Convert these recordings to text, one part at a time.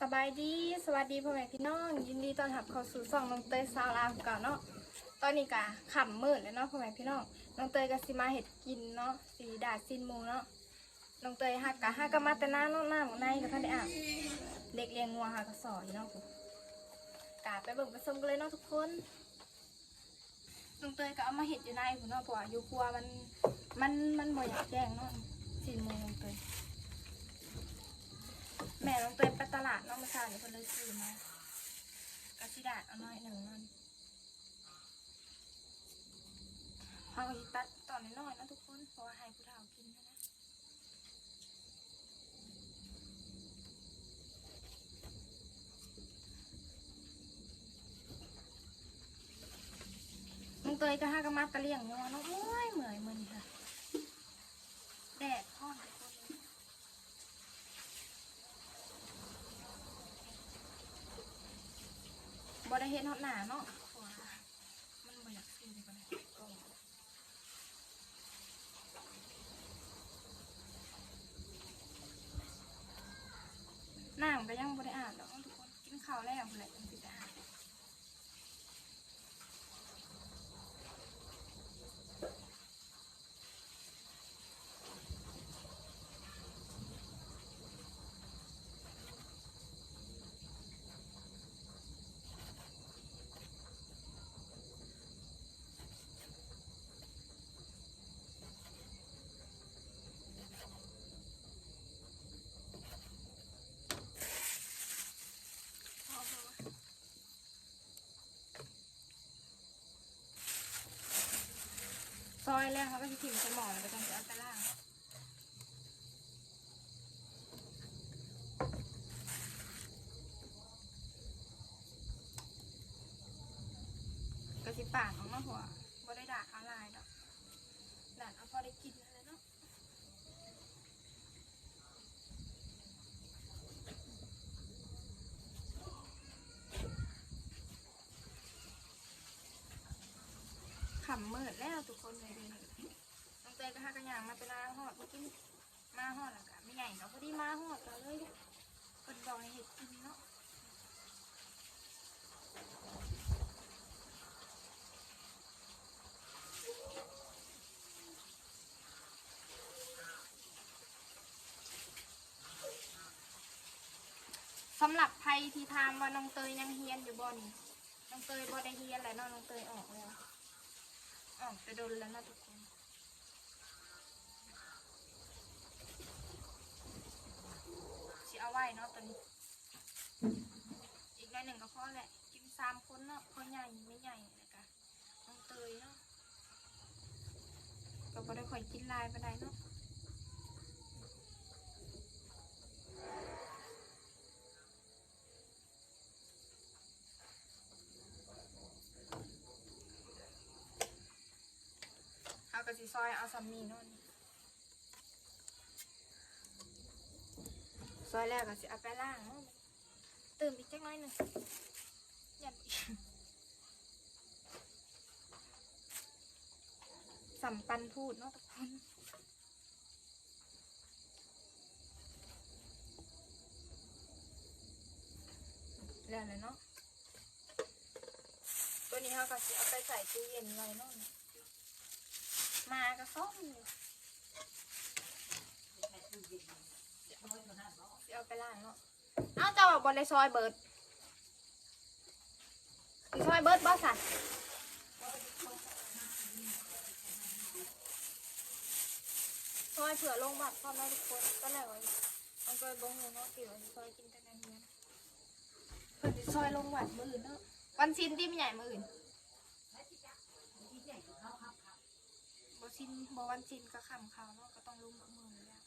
สบายดี สวัสดีพ่อแม่พี่น้อง ยินดีต้อนรับเข้าสู่ช่องน้องเตยซาวลาวก่าเนาะ ตอนนี้กะขำมืดแล้วเนาะพ่อแม่พี่น้อง น้องเตยกับสิมาเห็ดกินเนาะ สีดาดซินมูเนาะ น้องเตยหักกะหักกะมาแต่หน้าเนาะหน้าหมองในกับท่านได้อาบเด็กเลี้ยงงัวหักกะสอยเนาะกะไปเบิ่งไปชมกันเลยเนาะทุกคน น้องเตยก็เอามาเห็ดอยู่ในพุ่นเนาะเพราะว่าอยู่ครัวมันมันมันบ่อยากแจ้งเนาะซินมูน้องเตย แม่น้องเตยไปตลาดน้องมาสานคนเลยซื้อมากระชิดาดเอาน้อยหนึ่งนั่นเขาก็สิตัดตอนน้อยๆนะทุกคนเพราะว่าให้ผู้เฒ่ากินนะนะน้องเตยก็ห้ากระมัดกระเลี่ยงงัวเนาะโอ้ยเหมื่อยมันค่ะแดดห้อนทุกคน เห็นฮอดหนาเนาะมันบ่อยากซื้อไปเลยก็น้ำก็ยังบ่ได้อาบดอกทุกคนกินข้าวแล้วพุ่นแหละจังสิได้อาบเอาเถอะวะ ซอยแล้วเขาก็จะถิ่มสมองแล้วก็จะเอาไปล่างก็สิปากของมาหัวบ่ได้ด่าเขาลายดอกด่าเขาพอได้กินอะไรเนาะ ขำมืด แล้วทุกคนเลยดินน้องเตยก็หากระยางมาเป็นลาหอดเมื่อกี้มาหอดแล้วก็ไม่ใหญ่เนาะพอดีมาหอดก็เลยคนบอกให้เห็ดกินเนาะสำหรับใครที่ทามว่าน้องเตยยังเฮียนอยู่บ่นี่น้องเตยบ่ได้เฮียนแล้วน้องเตยออกแล้ว ออกไปโดนแล้วนะทุกคน สิเอาไว้เนาะตอนนี้ อีกหน่อยหนึ่งก็พอแหละ กินสามคนเนาะพอใหญ่ไม่ใหญ่เลยกะน้องเตยเนาะก็บ่ได้ค่อยกินลายปานใดเนาะ อากระสิซอยเอาซัมมี่นาะนี่ซอยแล้วก็สิเอาไปล่างเตื่นอีกจักน่อยหนึ่งยันอีกสัมปันพูดเนาะทุกคนแล้วเลยเนาะตัวนี้เขาก็สิเอาไปใส่ตู้เย็นไว้เนาะ มากระส้มอยู่สิเอาไปล้างเนาะเอาเจ้าบอกบนในซอยเบิร์ดสิซอยเบิร์ดบอสันซอยเผื่อลงบัตรพร้อมแล้วทุกคนก็แล้วาเอาซอยบงหูเนาะกี่วันซอยกินแต่ในเนี้ยเพิ่นสิซอยลงบัตรมืออื่นเนาะวันซินที่ไม่ใหญ่มืออื่น บ่ซินบ่วันซินก็ขำเขาเนาะก็ต้องลงกับมือแล้ว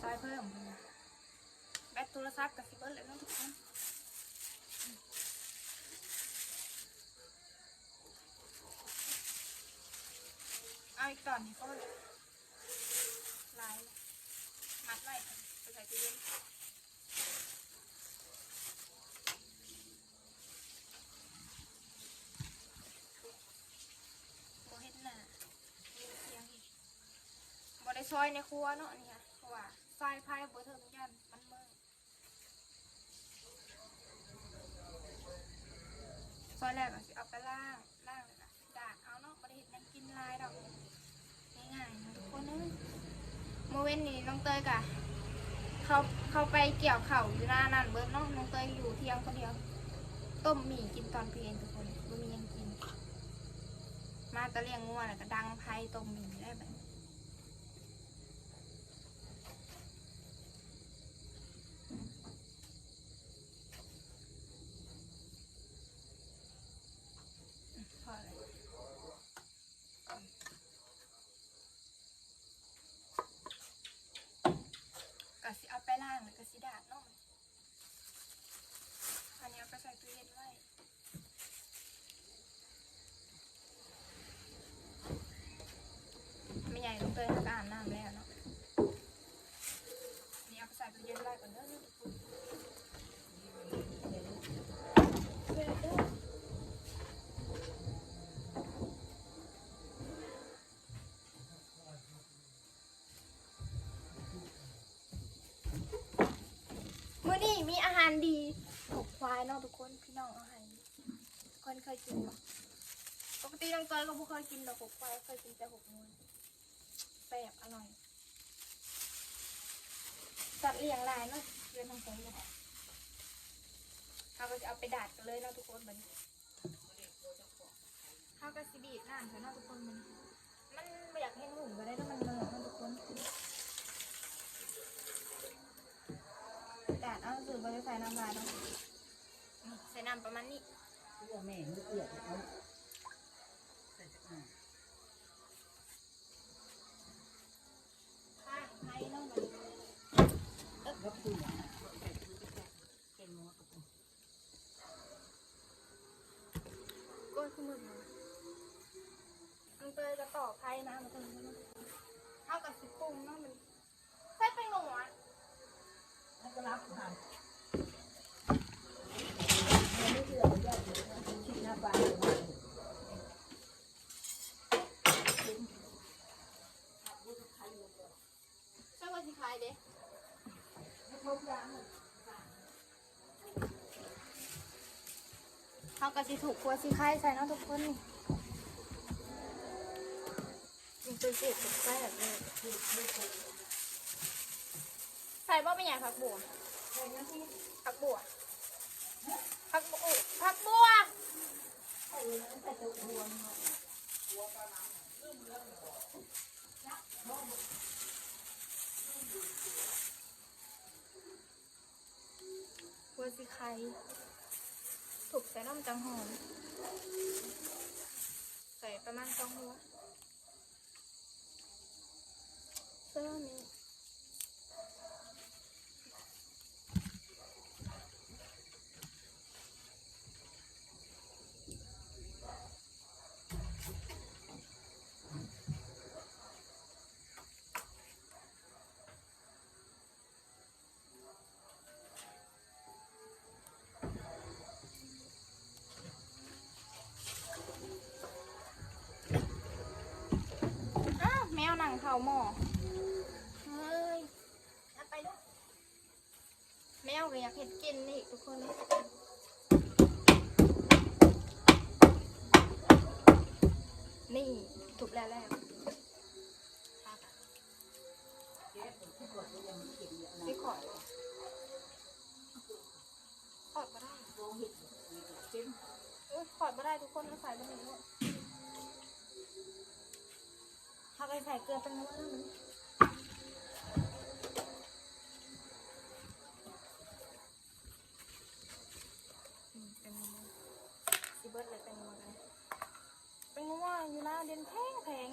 ซอยเพิ่ม แบตโทรศัพท์กับซิเบิร์เลยเนาะทุกคนเอาอีกตอนนี้ก็ลายเลยมัดไว้ไปใส่ตู้เย็น ซอยในครัวเนาะนี่ค่ะเพราะว่าไฟพายบ่เทิงยันมันมืดซอยแรกก็สิเอาไปล่างล่างเลยนะดาดเอาเนาะบ่ได้เฮ็ดหยังกินลายดอกง่ายๆนะทุกคนเอ้ยเมื่อเว้นนี้น้องเตยกะเขาเขาไปเกี่ยวเข่าอยู่หน้านั่นเบิดเนาะน้องเตยอยู่เที่ยงคนเดียวต้มหมี่กินตอนเพลนทุกคนบ่มีหยังกิน มาตะเลียงงัวแล้วก็ดังไพ่ต้มหมี่ได้แบบนี้อืมพอเลยก็สิเอาไปล่างแล้วก็สิดาดเนาะอันนี้เอาไปใส่ตู้เย็นไว้ ไม่ใหญ่ต้องเติมก็อาบน้ำแล้วเนาะนี่เอาไปใส่ตู้เย็นไว้ก่อนเด้อเดี๋ยวเด้อมื้อนี้มีอาหารดีหกควายเนาะทุกคนพี่น้องเอาให้คนเคยกินปะปกติน้องเตยก็บ่เคยกินดอกหกควายเคยกินแต่หกมูลแปลกอร่อยสัตว์เลี้ยงหลายเนาะเรือนทางใจเลยเขาก็จะเอาไปดาดกันเลยเนาะทุกคนมันเขาก็สิบีบน้ำใช่เนาะทุกคนมันมันไม่อยากให้หุ่นก็ได้ถ้ามันเหนื่อยเนาะทุกคนดาดเอาสื่อก็จะใส่น้ำลายเนาะนี่ใส่น้ำประมาณนี้ตัวแม่มันเกลียดเอาใส่อ่าข้างไทยเนาะมันแล้วคุยอะใส่ตู้ไปจับเก่งหัวกับผมก้นขึ้นมือมันเตยจะต่อไพ่นะมันตรงเท่ากับสิปรุงเนาะมันใส่ไปหนวดแล้วก็รับผ่านมันไม่เชื่อมันยอดอยู่นะคิดหน้าบ้านเลยนะ ใช่ว่าสิขายเด้ ครบยัง ก็สิถูกกลัวสิขายใส่เนาะทุกคนนี่มันเป็นเศษเป็นแซ่บเลยใส่บ่เป็นอย่างผักบัวผักบัวผักบัวผักบัวกลัวสิขาย ถูกใส่น้ำจังหอม ใส่ประมาณสองหัวเสื้อนี้าวแมวหนังเผาหม้อเฮ้ยเอาไปด้วยแมวก็อยากเห็ดกินนี่ทุกคนนี่ถูกแล้วแล้วเจ๊ผมที่กดก็ยังเก่งอยู่นะพี่ขอดขอดมาได้โบเห็ดเจ๊อุ๊ยขอดมาได้ทุกคนมาใส่ไปหนึ่ง ลูกถ้าไปใส่เกลือเป็นนู้นแล้วมันอืมเป็นซีเบิร์ดเลยเป็นนัวกันเป็นนัวอยู่นะเด่นแพงแพง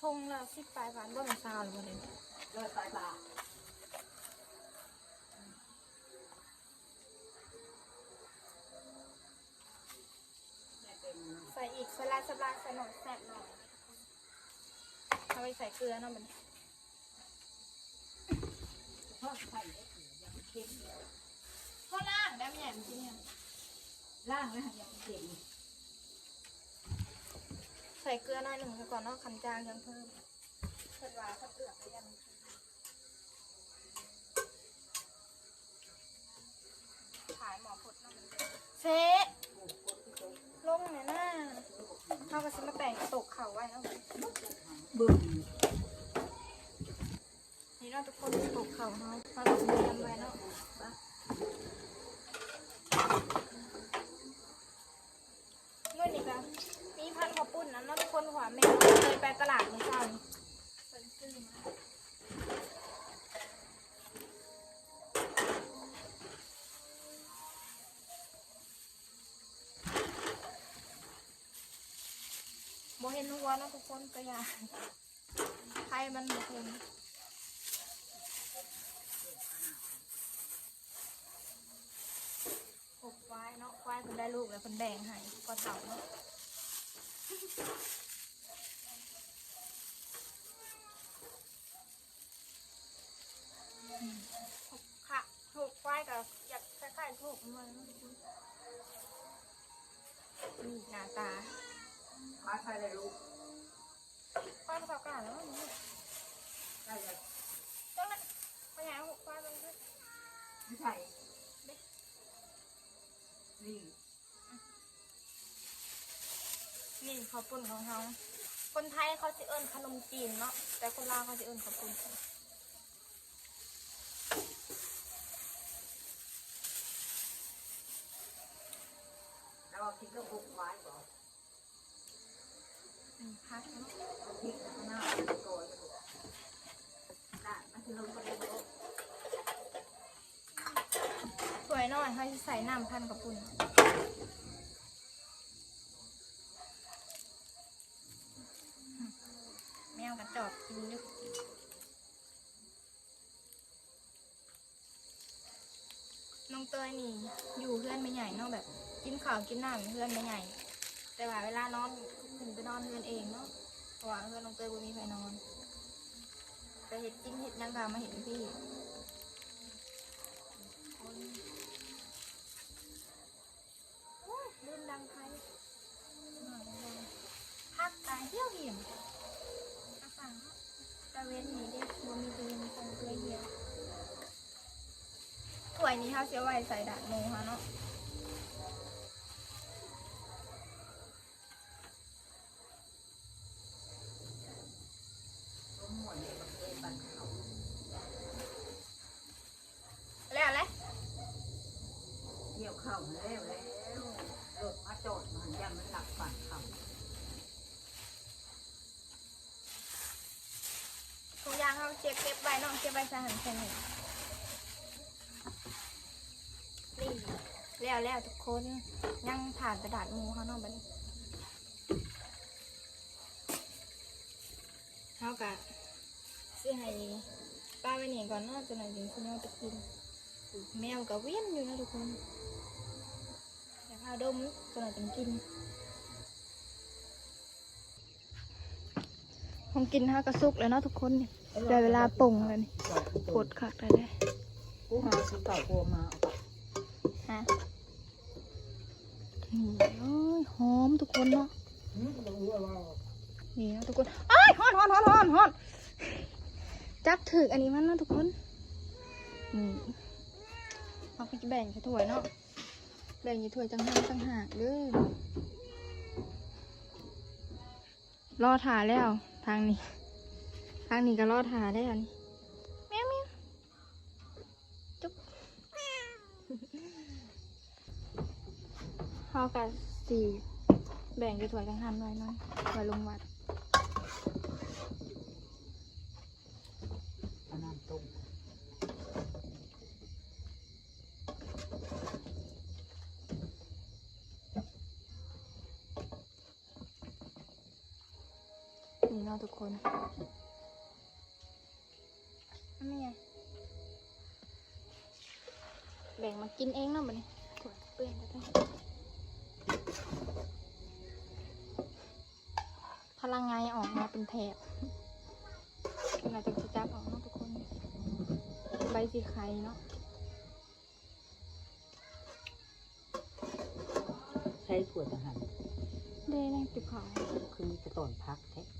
ทงละสิบปลายพันบ่เป็นซาวหรือบ่เด่นร้อยปลายบาทแม่เป็นใส่อีกสลาสลายใส่หน่อยแซ่บหน่อย เอาไปใส่เกลือเนาะมันทอดไข่เกลือยังเค็มข้าวล่างได้ไหมเนี่ยจริงเนี่ยล่างแล้วยังเค็มใส่เกลือหน่อยหนึ่งก่อนเนาะขันจางยังเพิ่มเพิ่นว่าเพิ่นเอือกไปยังขายหมอพดเนาะมันเด้อเซลงเนี่ยนะ เขากับสิมาแต่งกระตกเข่าไว้แล้วบึ้มนี่เราทุกคนตกเข่าเนาเขาตก็สิเรียนไว้เนาะไปเมื่อนี้ก็มีพันขอปุ่นนะเนาะทุกคนหัวแม่เคยไปตลาดเลย ห็นหัวเนาะทุกคนก็อย่าใครมันโมเห็นหกควายเนาะควายเพิ่นได้ลูกแล้วเพิ่นแบ่งให้ก็เถ่าเนาะถูกค่ะถูกควายกับอยากคล้ายๆถูกมันนี่หน้าตาขายใครเลยลูก ควายประกอบกันแล้วมั้งนี่ ได้เลย จังเลยไปหาหกควายมันด้วย ไม่ใช่นี่ นี่ ข้าวปุ้นของเขาคนไทยเขาจะเอิ้นขนมจีนเนาะแต่คนลาวเขาจะเอิ้นข้าวปุ้นแล้วเอาทิ้งก็บุกไว้ก่อนอืมพักเนาะทิ้งข้างหน้าก่อนได้มันจะลงก็ได้ลูกสวยหน่อยเขาจะใส่น้ำพันข้าวปุ้นอืมแม วกระจอกกินอยู่น้องเตยนี่อยู่เพื่อนไม่ใหญ่เนาะแบบ กินข้าวกินน้ำเพื่อนไม่ใหญ่ แต่ว่าเวลานอนถึงไปนอนเพื่อนเองเนาะเพราะว่าเพื่อนน้องเตยบ่มีใครนอนไปเห็ดกินเห็ดยังกามาเห็นพี่คนโอ้ยลืมดังไทยพักตายเที่ยวเหี่ยมอาฟังเนาะตะเวนนี่เด็กบ่มีตัวมีคงเกลือเหี่ยว ถ้ วยนี้เขาเสียไว้ใส่ดาดหมูค่ะเนาะล้มหมวนเลยมันเป็นบันเขาแล้วแหละเกี่ยวเข่าแล้วแล้วรถมาจอดมันยังมันหลักบันเขาทุกอย่างเขาเก็บเก็บไว้เนาะเก็บไว้ใส่หันใส่หนึ่งนี่ แล้วแล้วทุกคนยังผ่านกระดาษหมูเขาเนาะบัดนี้เขากะซื้อให้ป้าไว้นี่ก่อนเนาะจะหน่อยถึงคุณแมวจะกิน แมวกับเวียนอยู่นะทุกคนอย่าพาดมจะหน่อยจะกินของกินฮะกระซุกแล้วเนาะทุกคนเนี่ยได้เวลาป่งแล้วนี่ปวดคักได้เลยกูหาซื้อเก่ากูมาฮะนี่เอ้ยหอมทุกคนเนาะนี่นะทุกคนเอ้ยฮอนฮอนฮอนฮอนฮอนจับถึกอันนี้มันเนาะทุกคนนี่เอาไปแบ่งใส่ถ้วยเนาะแบ่งใส่ถ้วยจังหากจังหากเด้อรอถ่าแล้ว ทางนี้ ทางนี้ก็รอถ่าได้วนี่แมวแมวจุ๊บ เฮากับสี่แบ่งกันถ้วยกังหันไว้หน่อยไว้ลงวัดอันนั้นต้มนี่เนาะทุกคนอันนี้ไงแบ่งมากินเองเนาะบัดนี้ถ้วยเปื้อนไป ทั้งพลังงานออกมาเป็นแถบเราจะจับออกเนาะทุกคน ใบสีไข่เนาะใช้ถั่วทหารได้แรงติบเขาคือมีแต่ตอนพักแท้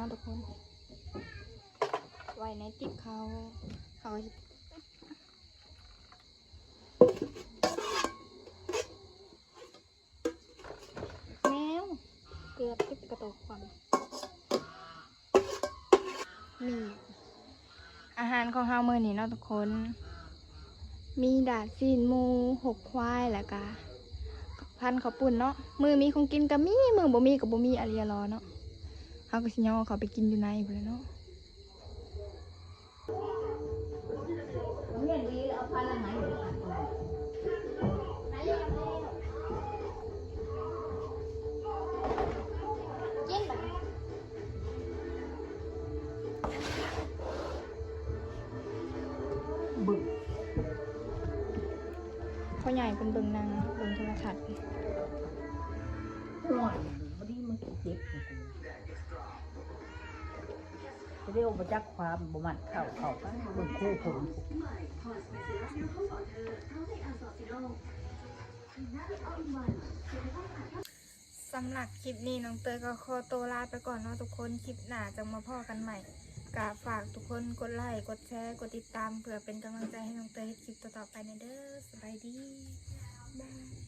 นาะทุกคนไว้ในติ๊บเขาเขาแมวเกือบติดกระโตกความนี่อาหารของเฮามือนี้เนาะทุกคน มีดาดซีนมูหกควายแล้วก็ พันข้าวปุ่นเนาะมือมีของกินก็มีมือบ่มีก็บ่มีอะไรรอเนาะเฮาก็สิย่อเขาไปกินอยู่ในพุ่นแหละเนาะเงี้ยดีเอาพันละไหนเดี๋ยวอัดก่อนกินแบบบึกพ่อใหญ่เป็นเบิ่งหนางเบิ่งโทรทัศน์ เจ็บกูจะได้อุปจักความบ่มันเข้าเข้ากันเบิ่งคู่ผมสำหรับคลิปนี้น้องเตยก็ขอตัวลาไปก่อนเนาะทุกคนคลิปหน้าจะมาพ่อกันใหม่กะฝากทุกคนกดไลค์กดแชร์กดติดตามเพื่อเป็นกำลังใจให้น้องเตยคลิปต่อๆไปในเด้อสบายดีบาย